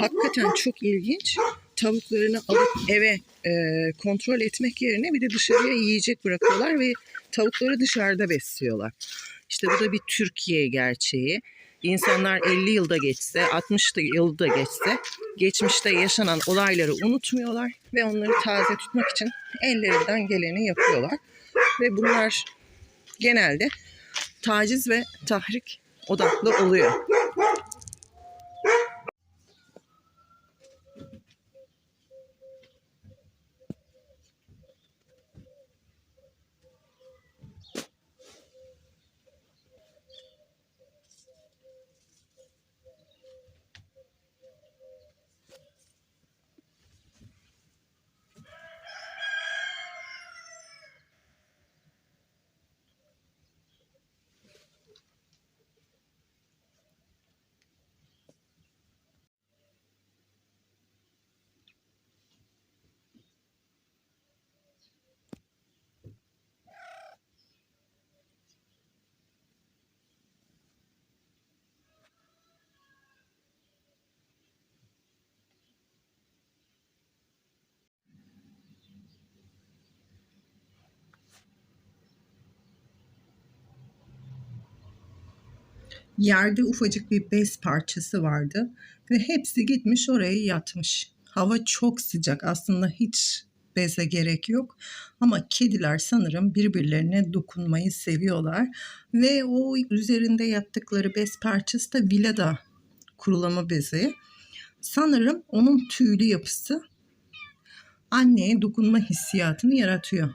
Hakikaten çok ilginç. Tavuklarını alıp eve e, kontrol etmek yerine bir de dışarıya yiyecek bırakıyorlar ve tavukları dışarıda besliyorlar. İşte bu da bir Türkiye gerçeği. İnsanlar 50 yılda geçse, 60 yılda geçse, geçmişte yaşanan olayları unutmuyorlar ve onları taze tutmak için ellerinden geleni yapıyorlar. Ve bunlar genelde taciz ve tahrik odaklı oluyor. Yerde ufacık bir bez parçası vardı ve hepsi gitmiş oraya yatmış. Hava çok sıcak aslında hiç beze gerek yok ama kediler sanırım birbirlerine dokunmayı seviyorlar ve o üzerinde yattıkları bez parçası da vilada kurulama bezi. Sanırım onun tüylü yapısı anneye dokunma hissiyatını yaratıyor.